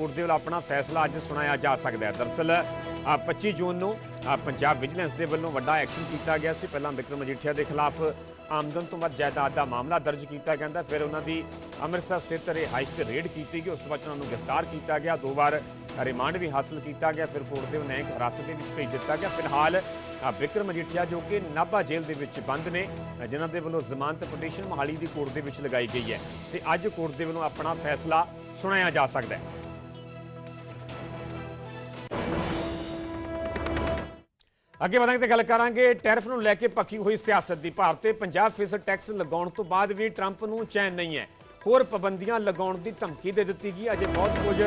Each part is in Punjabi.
ਕੋਰਟ ਦੇ ਵੱਲੋਂ ਆਪਣਾ ਫੈਸਲਾ ਅੱਜ ਸੁਣਾਇਆ ਜਾ ਸਕਦਾ ਹੈ। ਦਰਅਸਲ ਅ, 25 ਜੂਨ ਨੂੰ ਪੰਜਾਬ ਵਿਜੀਲੈਂਸ ਦੇ ਵੱਲੋਂ ਵੱਡਾ ਐਕਸ਼ਨ ਕੀਤਾ ਗਿਆ ਸੀ। ਪਹਿਲਾਂ ਵਿਕਰਮ ਮਜੀਠੀਆ ਦੇ ਖਿਲਾਫ ਆਮਦਨ ਤੋਂ ਵੱਧ ਜਾਇਦਾਦ ਦਾ ਮਾਮਲਾ ਦਰਜ ਕੀਤਾ ਜਾਂਦਾ। ਫਿਰ ਉਹਨਾਂ ਦੀ ਅੰਮ੍ਰਿਤਸਰ ਸਥਿਤ ਰਿਹਾਇਸ਼ ਤੇ ਰੇਡ ਕੀਤੀ ਗਈ। ਉਸ ਤੋਂ ਬਾਅਦ ਉਹਨਾਂ ਨੂੰ ਗ੍ਰਿਫਤਾਰ ਕੀਤਾ ਗਿਆ। ਦੋ ਵਾਰ ਰਿਮਾਂਡ ਵੀ ਹਾਸਲ ਕੀਤਾ ਗਿਆ। ਫਿਰ ਕੋਰਟ ਦੇ ਨਿਆਇਕ ਹਿਰਾਸਤ ਦੇ ਵਿੱਚ ਭੇਜ ਦਿੱਤਾ ਗਿਆ। ਫਿਲਹਾਲ ਅ, ਵਿਕਰਮ ਮਜੀਠੀਆ ਜੋ ਕਿ ਨਾਭਾ ਜੇਲ੍ਹ ਦੇ ਵਿੱਚ ਬੰਦ ਨੇ ਜਿਨ੍ਹਾਂ ਦੇ ਵੱਲੋਂ ਜ਼ਮਾਨਤ ਪਟੀਸ਼ਨ ਮਹਾਲੀ ਦੀ ਕੋਰਟ ਦੇ ਵਿੱਚ ਲਗਾਈ ਗਈ ਹੈ। ਤੇ ਅੱਜ ਕੋਰਟ ਦੇ ਵੱਲੋਂ ਆਪਣਾ ਫੈਸਲਾ ਸੁਣਾਇਆ ਜਾ ਸਕਦਾ ਹੈ। ਅੱਗੇ ਵਧਾਂਗੇ ਤੇ ਗੱਲ ਕਰਾਂਗੇ ਟੈਰਿਫ ਨੂੰ ਲੈ ਕੇ ਪੱਕੀ ਹੋਈ ਸਿਆਸਤ ਦੀ। ਭਾਰਤ ਤੇ 50% ਟੈਕਸ ਲਗਾਉਣ ਤੋਂ ਬਾਅਦ ਵੀ ਟਰੰਪ ਨੂੰ ਚੈਨ ਨਹੀਂ ਹੈ। ਹੋਰ ਪਾਬੰਦੀਆਂ ਲਗਾਉਣ ਦੀ ਧਮਕੀ ਦੇ ਦਿੱਤੀ ਗਈ। ਅਜੇ ਬਹੁਤ ਕੁਝ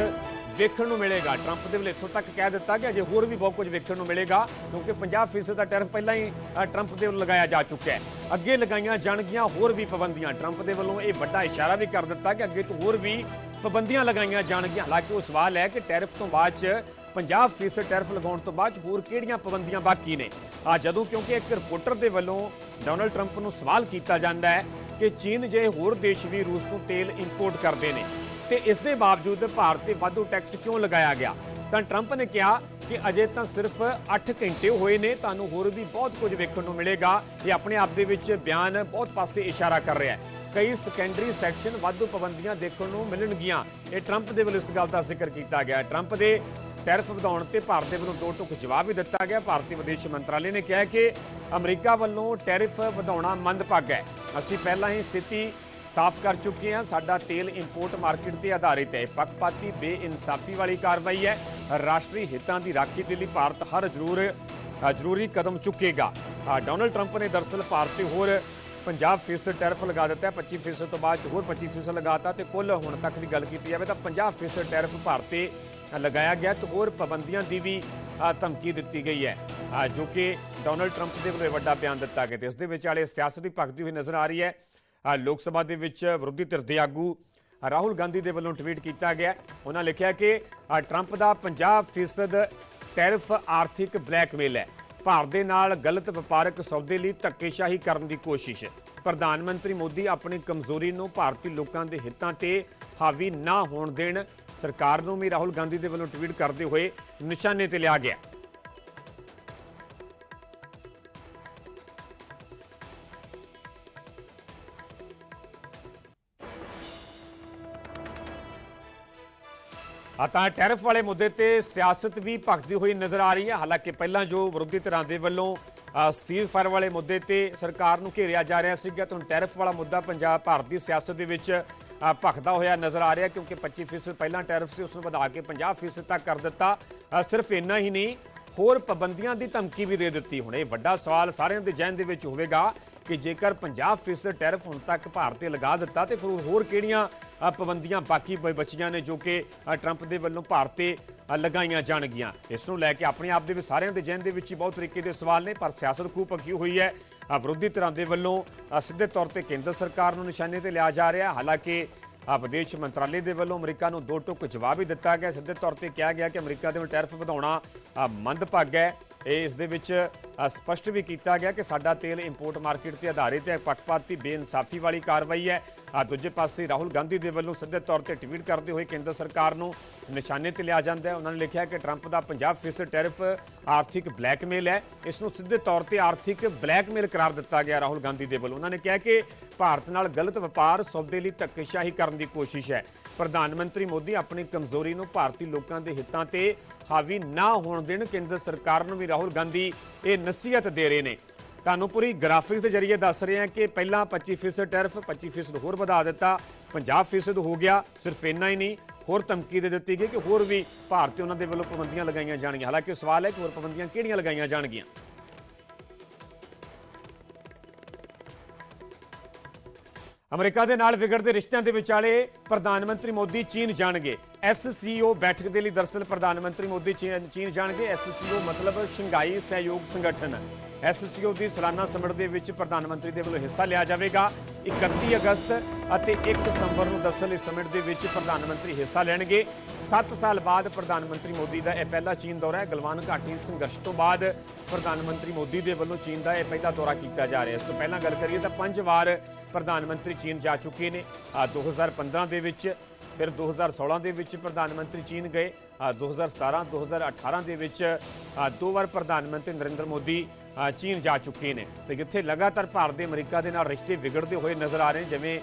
ਵੇਖਣ ਨੂੰ ਮਿਲੇਗਾ। ਟਰੰਪ ਦੇ ਵੱਲੋਂ ਇੱਥੋਂ ਤੱਕ ਕਹਿ ਦਿੱਤਾ ਕਿ ਅਜੇ ਹੋਰ ਵੀ ਬਹੁਤ ਕੁਝ ਵੇਖਣ ਨੂੰ ਮਿਲੇਗਾ ਕਿਉਂਕਿ 50% ਦਾ ਟੈਰਿਫ ਪਹਿਲਾਂ ਹੀ ਅ, ਟਰੰਪ ਦੇ ਵੱਲੋਂ ਲਗਾਇਆ ਜਾ ਚੁੱਕਾ ਹੈ। ਅੱਗੇ ਲਗਾਈਆਂ ਜਾਣਗੀਆਂ ਹੋਰ ਵੀ ਪਾਬੰਦੀਆਂ। ਟਰੰਪ ਦੇ ਵੱਲੋਂ ਇਹ ਵੱਡਾ ਇਸ਼ਾਰਾ ਵੀ ਕਰ ਦਿੱਤਾ ਕਿ ਅੱਗੇ ਤੋਂ ਹੋਰ ਵੀ ਪਾਬੰਦੀਆਂ ਲਗਾਈਆਂ ਜਾਣਗੀਆਂ। ਹਾਲਾਂਕਿ ਉਹ ਸਵਾਲ ਹੈ ਕਿ ਟੈਰਿਫ ਤੋਂ ਬਾਅਦ ਚ 50% ਟੈਰਿਫ ਲਗਾਉਣ ਤੋਂ ਬਾਅਦ 'ਚ ਹੋਰ ਕਿਹੜੀਆਂ ਪਾਬੰਦੀਆਂ ਬਾਕੀ ਨੇ? ਆ ਜਦੋਂ ਕਿਉਂਕਿ ਇੱਕ ਰਿਪੋਰਟਰ ਦੇ ਵੱਲੋਂ ਡੋਨਲਡ ਟਰੰਪ ਨੂੰ ਸਵਾਲ ਕੀਤਾ ਜਾਂਦਾ ਹੈ ਕਿ ਚੀਨ ਜਿਹੇ ਹੋਰ ਦੇਸ਼ ਵੀ ਰੂਸ ਤੋਂ ਤੇਲ ਇੰਪੋਰਟ ਕਰਦੇ ਨੇ, ਤੇ ਇਸ ਦੇ ਬਾਵਜੂਦ ਭਾਰਤ ਤੇ ਵਾਧੂ ਟੈਕਸ ਕਿਉਂ ਲਗਾਇਆ ਗਿਆ? ਤਾਂ ਟਰੰਪ ਨੇ ਕਿਹਾ ਕਿ ਅਜੇ ਤਾਂ ਸਿਰਫ 8 ਘੰਟੇ ਹੋਏ ਨੇ, ਤੁਹਾਨੂੰ ਹੋਰ ਵੀ ਬਹੁਤ ਕੁਝ ਵੇਖਣ ਨੂੰ ਮਿਲੇਗਾ। ਇਹ ਆਪਣੇ ਆਪ ਦੇ ਵਿੱਚ ਬਿਆਨ ਬਹੁਤ ਪਾਸੇ ਇਸ਼ਾਰਾ ਕਰ ਰਿਹਾ ਹੈ। ਕਈ ਸੈਕੰਡਰੀ ਸੈਕਸ਼ਨ ਵਾਧੂ ਪਾਬੰਦੀਆਂ ਦੇਖਣ ਨੂੰ ਮਿਲਣਗੀਆਂ। ਇਹ ਟਰੰਪ ਦੇ ਵੱਲੋਂ ਇਸ ਗੱਲ ਦਾ ਜ਼ਿਕਰ ਕੀਤਾ ਗਿਆ। ਹੈ। ਟਰੰਪ ਦੇ ਟੈਰਿਫ ਵਧਾਉਣ ਤੇ ਭਾਰਤ ਦੇ ਵੱਲੋਂ ਦੋ ਟੁਕ ਜਵਾਬ ਵੀ ਦਿੱਤਾ ਗਿਆ। ਭਾਰਤੀ ਵਿਦੇਸ਼ ਮੰਤਰਾਲੇ ਨੇ ਕਿਹਾ ਕਿ ਅਮਰੀਕਾ ਵੱਲੋਂ ਟੈਰਿਫ ਵਧਾਉਣਾ ਮੰਦਭਾਗ ਹੈ। ਅਸੀਂ ਪਹਿਲਾਂ ਹੀ ਸਥਿਤੀ ਸਾਫ਼ ਕਰ ਚੁੱਕੇ ਹਾਂ। ਸਾਡਾ ਤੇਲ ਇੰਪੋਰਟ ਮਾਰਕੀਟ ਤੇ ਆਧਾਰਿਤ ਹੈ। ਪੱਖਪਾਤੀ ਬੇਇਨਸਾਫੀ ਵਾਲੀ ਕਾਰਵਾਈ ਹੈ। ਰਾਸ਼ਟਰੀ ਹਿੱਤਾਂ ਦੀ ਰਾਖੀ ਦੇ ਲਈ ਭਾਰਤ ਹਰ ਜ਼ਰੂਰ ਜ਼ਰੂਰੀ ਕਦਮ ਚੁੱਕੇਗਾ। ਡੋਨਲਡ ਟਰੰਪ ਨੇ ਦਰਅਸਲ ਭਾਰਤ ਤੇ ਹੋਰ 50% ਟੈਰਿਫ ਲਗਾ ਦਿੱਤਾ ਹੈ 25% ਤੋਂ ਬਾਅਦ 'ਚ ਹੋਰ 25% ਲਗਾਤਾ ਤੇ ਕੁੱਲ ਹੁਣ ਤੱਕ ਦੀ ਗੱਲ ਕੀਤੀ ਜਾਵੇ ਤਾਂ 50% ਟੈਰਿਫ ਭਾਰਤ ਤੇ ਲਗਾਇਆ ਗਿਆ ਤੇ ਹੋਰ ਪਾਬੰਦੀਆਂ ਦੀ ਵੀ ਧਮਕੀ ਦਿੱਤੀ ਗਈ ਹੈ। ਜੋ ਕਿ ਡੋਨਲਡ ਟਰੰਪ ਦੇ ਵੱਲੋਂ ਇਹ ਵੱਡਾ ਬਿਆਨ ਦਿੱਤਾ ਗਿਆ ਤੇ ਇਸ ਦੇ ਵਿਚਾਲੇ ਸਿਆਸਤ ਦੀ ਭਗਦੀ ਹੋਈ ਨਜ਼ਰ ਆ ਰਹੀ ਹੈ। ਲੋਕ ਸਭਾ ਦੇ ਵਿੱਚ ਵਿਰੋਧੀ ਧਿਰ ਦੇ ਆਗੂ ਰਾਹੁਲ ਗਾਂਧੀ ਦੇ ਵੱਲੋਂ ਟਵੀਟ ਕੀਤਾ ਗਿਆ। ਉਹਨਾਂ ਲਿਖਿਆ ਕਿ ਟਰੰਪ ਦਾ 50% ਟੈਰਿਫ ਆਰਥਿਕ ਬਲੈਕਮੇਲ ਹੈ। ਭਾਰਤ ਦੇ ਨਾਲ ਗਲਤ ਵਪਾਰਕ ਸੌਦੇ ਲਈ ਧੱਕੇਸ਼ਾਹੀ ਕਰਨ ਦੀ ਕੋਸ਼ਿਸ਼। ਪ੍ਰਧਾਨ ਮੰਤਰੀ ਮੋਦੀ ਆਪਣੀ ਕਮਜ਼ੋਰੀ ਨੂੰ ਭਾਰਤੀ ਲੋਕਾਂ ਦੇ ਹਿੱਤਾਂ ਤੇ ਹਾਵੀ ਨਾ ਹੋਣ ਦੇਣ ਸਰਕਾਰ ਨੂੰ ਵੀ ਰਾਹੁਲ ਗਾਂਧੀ ਦੇ ਵੱਲੋਂ ਟਵੀਟ ਕਰਦੇ ਹੋਏ ਨਿਸ਼ਾਨੇ ਤੇ ਲਿਆ ਗਿਆ। ਤਾਂ ਟੈਰਿਫ ਵਾਲੇ ਮੁੱਦੇ ਤੇ ਸਿਆਸਤ ਵੀ ਭਖਦੀ ਹੋਈ ਨਜ਼ਰ ਆ ਰਹੀ ਹੈ। ਹਾਲਾਂਕਿ ਪਹਿਲਾਂ ਜੋ ਵਿਰੋਧੀ ਧਿਰਾਂ ਦੇ ਵੱਲੋਂ ਸੀਜ਼ ਫਾਇਰ ਵਾਲੇ ਮੁੱਦੇ ਤੇ ਸਰਕਾਰ ਨੂੰ ਘੇਰਿਆ ਜਾ ਰਿਹਾ ਸੀਗਾ, ਤਾਂ ਹੁਣ ਟੈਰਿਫ ਵਾਲਾ ਮੁੱਦਾ ਪੰਜਾਬ, ਭਾਰਤ ਦੀ ਸਿਆਸਤ ਦੇ ਵਿੱਚ ਭਖਦਾ ਹੋਇਆ ਨਜ਼ਰ ਆ ਰਿਹਾ ਕਿਉਂਕਿ 25% ਪਹਿਲਾਂ ਟੈਰਿਫ ਸੀ, ਉਸ ਨੂੰ ਵਧਾ ਕੇ 50% ਤੱਕ ਕਰ ਦਿੱਤਾ। ਸਿਰਫ ਇੰਨਾ ਹੀ ਨਹੀਂ, ਹੋਰ ਪਾਬੰਦੀਆਂ ਦੀ ਧਮਕੀ ਵੀ ਦੇ ਦਿੱਤੀ। ਹੁਣ ਇਹ ਵੱਡਾ ਸਵਾਲ ਸਾਰਿਆਂ ਦੇ ਜ਼ਿਹਨ ਦੇ ਵਿੱਚ ਹੋਵੇਗਾ ਕਿ ਜੇਕਰ 50% ਟੈਰਿਫ ਹੁਣ ਤੱਕ ਭਾਰਤ ਤੇ ਲਗਾ ਦਿੱਤਾ, ਤੇ ਫਿਰ ਹੋਰ ਕਿਹੜੀਆਂ ਪਾਬੰਦੀਆਂ ਬਾਕੀ ਬ- ਬਚੀਆਂ ਨੇ ਜੋ ਕਿ ਟਰੰਪ ਦੇ ਵੱਲੋਂ ਭਾਰਤ ਤੇ ਲਗਾਈਆਂ ਜਾਣਗੀਆਂ। ਇਸ ਨੂੰ ਲੈ ਕੇ ਆਪਣੇ ਆਪ ਦੇ ਵਿੱਚ ਸਾਰਿਆਂ ਦੇ ਜ਼ਿਹਨ ਦੇ ਵਿੱਚ ਹੀ ਬਹੁਤ ਤਰੀਕੇ ਦੇ ਸਵਾਲ ਨੇ ਪਰ ਸਿਆਸਤ ਖੂਬ ਪੱਕੀ ਹੋਈ ਹੈ। ਵਿਰੋਧੀ ਧਿਰਾਂ ਦੇ ਵੱਲੋਂ ਸਿੱਧੇ ਤੌਰ ਤੇ ਕੇਂਦਰ ਸਰਕਾਰ ਨੂੰ ਨਿਸ਼ਾਨੇ ਤੇ ਲਿਆ ਜਾ ਰਿਹਾ। ਹਾਲਾਂਕਿ ਆ ਵਿਦੇਸ਼ ਮੰਤਰਾਲੇ ਦੇ ਵੱਲੋਂ ਅਮਰੀਕਾ ਨੂੰ ਦੋ ਟੁਕ ਜਵਾਬ ਵੀ ਦਿੱਤਾ ਗਿਆ। ਸਿੱਧੇ ਤੌਰ ਤੇ ਕਿਹਾ ਗਿਆ ਕਿ ਅਮਰੀਕਾ ਦੇ ਵੱਲ ਟੈਰਿਫ ਵਧਾਉਣਾ ਅ, ਮੰਦਭਾਗਾ ਹੈ। ਇਸ ਦੇ ਵਿੱਚ ਅ, ਸਪਸ਼ਟ ਵੀ ਕੀਤਾ ਗਿਆ ਕਿ ਸਾਡਾ ਤੇਲ ਇੰਪੋਰਟ ਮਾਰਕੀਟ ਤੇ ਆਧਾਰਿਤ ਹੈ। ਪੱਖਪਾਤੀ ਬੇਇਨਸਾਫੀ ਵਾਲੀ ਕਾਰਵਾਈ ਹੈ। ਆ ਦੂਜੇ ਪਾਸੇ ਰਾਹੁਲ ਗਾਂਧੀ ਦੇ ਵੱਲੋਂ ਸਿੱਧੇ ਤੌਰ ਤੇ ਟਵੀਟ ਕਰਦੇ ਹੋਏ ਕੇਂਦਰ ਸਰਕਾਰ ਨੂੰ ਨਿਸ਼ਾਨੇ ਤੇ ਲਿਆ ਜਾਂਦਾ ਹੈ। ਉਹਨਾਂ ਨੇ ਲਿਖਿਆ ਕਿ ਟਰੰਪ ਦਾ 50% ਟੈਰਿਫ ਆਰਥਿਕ ਬਲੈਕਮੇਲ ਹੈ। ਇਸ ਨੂੰ ਸਿੱਧੇ ਤੌਰ ਤੇ ਆਰਥਿਕ ਬਲੈਕਮੇਲ ਕਰਾਰ ਦਿੱਤਾ ਗਿਆ ਰਾਹੁਲ ਗਾਂਧੀ ਦੇ ਵੱਲੋਂ। ਉਹਨਾਂ ਨੇ ਕਿਹਾ ਕਿ ਭਾਰਤ ਨਾਲ ਗਲਤ ਵਪਾਰ ਸੌਦੇ ਲਈ ਧੱਕੇਸ਼ਾਹੀ ਕਰਨ ਦੀ ਕੋਸ਼ਿਸ਼ ਹੈ। ਪ੍ਰਧਾਨ ਮੰਤਰੀ ਮੋਦੀ ਆਪਣੀ ਕਮਜ਼ੋਰੀ ਨੂੰ ਭਾਰਤੀ ਲੋਕਾਂ ਦੇ ਹਿੱਤਾਂ ਤੇ ਹਾਵੀ ਨਾ ਹੋਣ ਦੇਣ ਕੇਂਦਰ ਸਰਕਾਰ ਨੂੰ ਵੀ ਰਾਹੁਲ ਗਾਂਧੀ ਇਹ ਨਸੀਹਤ ਦੇ ਰਹੇ ਨੇ। ਤੁਹਾਨੂੰ ਪੂਰੀ ਗ੍ਰਾਫਿਕਸ ਦੇ ਜ਼ਰੀਏ ਦੱਸ ਰਹੇ ਹਾਂ ਕਿ ਪਹਿਲਾਂ 25% ਟੈਰਿਫ 25% ਹੋਰ ਵਧਾ ਦਿੱਤਾ 50% ਹੋ ਗਿਆ, ਸਿਰਫ ਇੰਨਾ ਹੀ ਨਹੀਂ, ਹੋਰ ਧਮਕੀ ਦੇ ਦਿੱਤੀ ਗਈ ਕਿ ਹੋਰ ਵੀ ਭਾਰਤ ਤੇ ਉਹਨਾਂ ਦੇ ਵੱਲੋਂ ਪਾਬੰਦੀਆਂ ਲਗਾਈਆਂ ਜਾਣਗੀਆਂ। ਹਾਲਾਂਕਿ ਸਵਾਲ ਹੈ ਕਿ ਹੋਰ ਪਾਬੰਦੀਆਂ ਕਿਹੜੀਆਂ ਲਗਾਈਆਂ ਜਾਣਗੀਆਂ? ਅਮਰੀਕਾ ਦੇ ਨਾਲ ਵਿਗੜਦੇ ਰਿਸ਼ਤਿਆਂ ਦੇ ਵਿਚਾਲੇ ਪ੍ਰਧਾਨ ਮੰਤਰੀ ਮੋਦੀ ਚੀਨ ਜਾਣਗੇ। ਐਸਸੀਓ ਬੈਠਕ ਦੇ ਲਈ ਦਰਸਲ ਪ੍ਰਧਾਨ ਮੰਤਰੀ ਮੋਦੀ ਚੀਨ ਚੀਨ ਜਾਣਗੇ। ਐਸਸੀਓ ਮਤਲਬ ਸ਼ੰਘਾਈ ਸਹਿਯੋਗ ਸੰਗਠਨ। ਐਸਸੀਓ ਦੀ ਸਾਲਾਨਾ ਸਮਿਟ ਦੇ ਵਿੱਚ ਪ੍ਰਧਾਨ ਮੰਤਰੀ ਦੇ ਵੱਲੋਂ ਹਿੱਸਾ ਲਿਆ ਜਾਵੇਗਾ। 31 ਅਗਸਤ ਅਤੇ 1 ਸਤੰਬਰ ਨੂੰ ਦਰਸਲ ਇਸ ਸਮਿਟ ਦੇ ਵਿੱਚ ਪ੍ਰਧਾਨ ਮੰਤਰੀ ਹਿੱਸਾ ਲੈਣਗੇ। 7 ਸਾਲ ਬਾਅਦ ਪ੍ਰਧਾਨ ਮੰਤਰੀ ਮੋਦੀ ਦਾ ਇਹ ਪਹਿਲਾ ਚੀਨ ਦੌਰਾ ਹੈ। ਗਲਵਾਨ ਘਾਟੀ ਸੰਘਰਸ਼ ਤੋਂ ਬਾਅਦ ਪ੍ਰਧਾਨ ਮੰਤਰੀ ਮੋਦੀ ਦੇ ਵੱਲੋਂ ਚੀਨ ਦਾ ਇਹ ਪਹਿਲਾ ਦੌਰਾ ਕੀਤਾ ਜਾ ਰਿਹਾ ਹੈ। ਇਸ ਤੋਂ ਪਹਿਲਾਂ ਗੱਲ ਕਰੀਏ ਤਾਂ ਪੰਜ ਵਾਰ ਪ੍ਰਧਾਨ ਮੰਤਰੀ ਚੀਨ ਜਾ ਚੁੱਕੇ ਨੇ। ਆ 2015 ਦੇ ਵਿੱਚ ਫਿਰ 2016 ਦੇ ਵਿੱਚ ਪ੍ਰਧਾਨ ਮੰਤਰੀ ਚੀਨ ਗਏ ਅ, 2017 2018 ਦੇ ਵਿੱਚ ਦੋ ਵਾਰ ਪ੍ਰਧਾਨ ਮੰਤਰੀ ਨਰਿੰਦਰ ਮੋਦੀ ਚੀਨ ਜਾ ਚੁੱਕੇ ਨੇ। ਤੇ ਜਿੱਥੇ ਲਗਾਤਾਰ ਭਾਰਤ ਦੇ ਅਮਰੀਕਾ ਦੇ ਨਾਲ ਰਿਸ਼ਤੇ ਵਿਗੜਦੇ ਹੋਏ ਨਜ਼ਰ ਆ ਰਹੇ ਨੇ, ਜਿਵੇਂ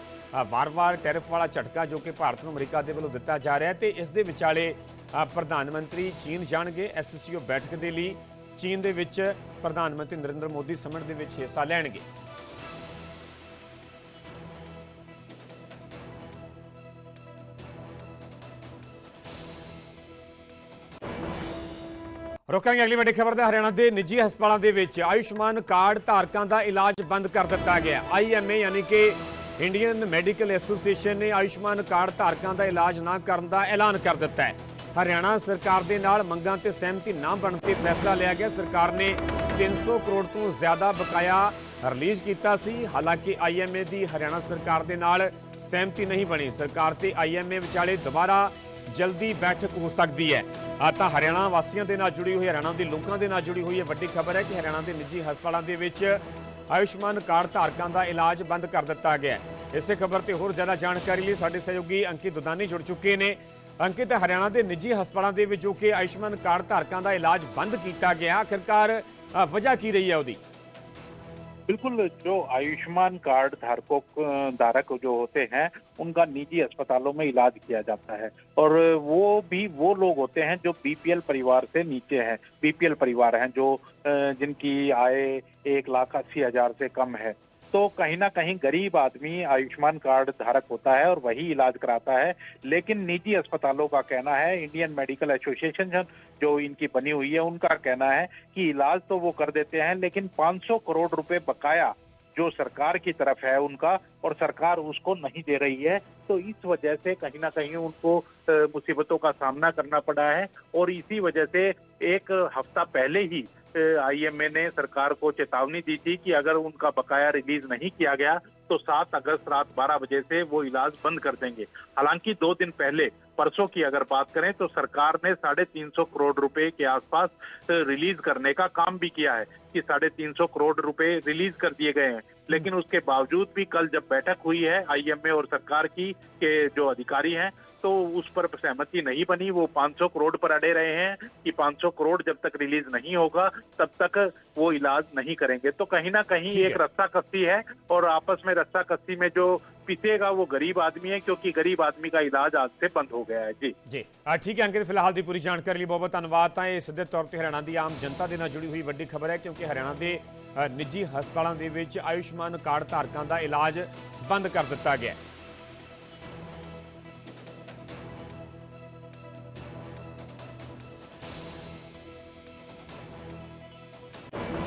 ਵਾਰ-ਵਾਰ ਟੈਰਿਫ ਵਾਲਾ ਝਟਕਾ ਜੋ ਕਿ ਭਾਰਤ ਨੂੰ ਅਮਰੀਕਾ ਦੇ ਵੱਲੋਂ ਦਿੱਤਾ ਜਾ ਰਿਹਾ ਹੈ ਤੇ ਇਸ ਦੇ ਵਿਚਾਲੇ ਪ੍ਰਧਾਨ ਮੰਤਰੀ ਚੀਨ ਜਾਣਗੇ ਐਸਸੀਓ ਬੈਠਕ ਦੇ ਲਈ। ਚੀਨ ਦੇ ਵਿੱਚ ਪ੍ਰਧਾਨ ਮੰਤਰੀ ਨਰਿੰਦਰ ਮੋਦੀ ਸਮਿਟ ਦੇ ਵਿੱਚ ਹਿੱਸਾ ਲੈਣਗੇ। ਰੁਕਾਂਗੇ ਅਗਲੀ ਵੱਡੀ ਖਬਰ ਦਾ ਹਰਿਆਣਾ ਦੇ ਨਿੱਜੀ ਹਸਪਤਾਲਾਂ ਦੇ ਵਿੱਚ ਆਯੁਸ਼ਮਾਨ ਕਾਰਡ ਧਾਰਕਾਂ ਦਾ ਇਲਾਜ ਬੰਦ ਕਰ ਦਿੱਤਾ ਗਿਆ। ਆਈਐਮਏ ਯਾਨੀ ਕਿ ਇੰਡੀਅਨ ਮੈਡੀਕਲ ਐਸੋਸੀਏਸ਼ਨ ਨੇ ਆਯੁਸ਼ਮਾਨ ਕਾਰਡ ਧਾਰਕਾਂ ਦਾ ਇਲਾਜ ਨਾ ਕਰਨ ਦਾ ਐਲਾਨ ਕਰ ਦਿੱਤਾ ਹੈ। ਹਰਿਆਣਾ ਸਰਕਾਰ ਦੇ ਨਾਲ ਮੰਗਾਂ ਤੇ ਸਹਿਮਤੀ ਨਾ ਬਣਨ ਤੇ ਫੈਸਲਾ ਲਿਆ ਗਿਆ। ਸਰਕਾਰ ਨੇ 300 ਕਰੋੜ ਤੋਂ ਜ਼ਿਆਦਾ ਬਕਾਇਆ ਰਿਲੀਜ਼ ਕੀਤਾ ਸੀ। ਹਾਲਾਂਕਿ ਆਈਐਮਏ ਦੀ ਹਰਿਆਣਾ ਸਰਕਾਰ ਦੇ ਨਾਲ ਸਹਿਮਤੀ ਨਹੀਂ ਬਣੀ। ਸਰਕਾਰ ਤੇ ਆਈਐਮਏ ਵਿਚਾਲੇ ਦੁਬਾਰਾ ਜਲਦੀ ਬੈਠਕ ਹੋ ਸਕਦੀ ਹੈ। ਆ ਤਾਂ ਹਰਿਆਣਾ ਵਾਸੀਆਂ ਦੇ ਨਾਲ ਜੁੜੀ ਹੋਈ, ਹਰਿਆਣਾ ਦੇ ਲੋਕਾਂ ਦੇ ਨਾਲ ਜੁੜੀ ਹੋਈ ਇਹ ਵੱਡੀ ਖਬਰ ਹੈ ਕਿ ਹਰਿਆਣਾ ਦੇ ਨਿੱਜੀ ਹਸਪਤਾਲਾਂ ਦੇ ਵਿੱਚ ਆਯੁਸ਼ਮਾਨ ਕਾਰਡ ਧਾਰਕਾਂ ਦਾ ਇਲਾਜ ਬੰਦ ਕਰ ਦਿੱਤਾ ਗਿਆ ਹੈ। ਇਸੇ ਖਬਰ ਤੇ ਹੋਰ ਜ਼ਿਆਦਾ ਜਾਣਕਾਰੀ ਲਈ ਸਾਡੇ ਸਹਿਯੋਗੀ ਅੰਕਿਤ ਦੁਦਾਨੀ ਜੁੜ ਚੁੱਕੇ ਨੇ। ਅੰਕਿਤ, ਹਰਿਆਣਾ ਦੇ ਨਿੱਜੀ ਹਸਪਤਾਲਾਂ ਦੇ ਵਿੱਚ ਜੋ ਕਿ ਆਯੁਸ਼ਮਾਨ ਕਾਰਡ ਧਾਰਕਾਂ ਦਾ ਇਲਾਜ ਬੰਦ ਕੀਤਾ ਗਿਆ, ਆਖਿਰਕਾਰ ਵਜ੍ਹਾ ਕੀ ਰਹੀ ਹੈ ਉਹਦੀ? बिल्कुल जो आयुष्मान कार्ड धारकों धारक जो होते हैं, उनका निजी अस्पतालों में इलाज किया जाता है। और वो भी, वो लोग होते हैं जो बीपीएल परिवार से नीचे हैं। बीपीएल परिवार हैं जो जिनकी आय एक लाख अस्सी हज़ार से कम है। तो कहीं ना कहीं गरीब आदमी आयुष्मान कार्ड धारक होता है और वही इलाज कराता है। लेकिन निजी अस्पतालों का कहना है, इंडियन मेडिकल एसोसिएशन जो इनकी बनी हुई है, उनका कहना है कि इलाज तो वो कर देते हैं, लेकिन 500 करोड़ रुपए बकाया जो सरकार की तरफ़ है उनका और सरकार उसको नहीं दे रही है। तो इस वजह से कहीं ना कहीं उनको मुसीबतों का सामना करना पड़ा है और इसी वजह से एक हफ़्ता पहले ही आईएमए ने सरकार को चेतावनी दी थी कि अगर उनका बकाया रिलीज़ नहीं किया गया तो 7 अगस्त रात 12 बजे से वो इलाज बंद कर देंगे। हालाँकि दो दिन पहले, परसों की अगर बात करें तो सरकार ने साढ़े तीन सौ करोड़ रुपए के आसपास रिलीज़ करने का काम भी किया है कि साढ़े तीन सौ करोड़ रुपए रिलीज़ कर दिए गए हैं। लेकिन उसके बावजूद भी कल जब बैठक हुई है आईएमए और सरकार की के जो अधिकारी हैं तो उस पर सहमति नहीं बनी वो 500 करोड़ पर अड़े रहे हैं कि 500 करोड़ जब तक रिलीज नहीं होगा तब तक वो इलाज नहीं करेंगे तो कहीं ना कहीं ठीक एक है। रस्सा कस्सी है और आपस में रस्सा कस्सी में जो पिसेगा वो गरीब आदमी है क्योंकि गरीब आदमी का इलाज आज से बंद हो गया है जी ਜੀ ਆ ਠੀਕ ਹੈ ਅੰਕਿਤ ਫਿਲਹਾਲ ਦੀ ਪੂਰੀ ਜਾਣਕਾਰੀ ਲਈ ਬਹੁਤ ਬਹੁਤ ਧੰਨਵਾਦ ਤਾਂ ਇਹ ਸਿੱਧੇ ਤੌਰ ਤੇ ਹਰਿਆਣਾ ਦੀ ਆਮ ਜਨਤਾ ਦੇ ਨਾਲ ਜੁੜੀ ਹੋਈ ਵੱਡੀ ਖਬਰ ਹੈ ਕਿਉਂਕਿ ਹਰਿਆਣਾ ਦੇ ਅ, ਨਿੱਜੀ ਹਸਪਤਾਲਾਂ ਦੇ ਵਿੱਚ ਆਯੁਸ਼ਮਾਨ ਕਾਰਡ ਧਾਰਕਾਂ ਦਾ ਇਲਾਜ ਬੰਦ ਕਰ ਦਿੱਤਾ ਗਿਆ ਹੈ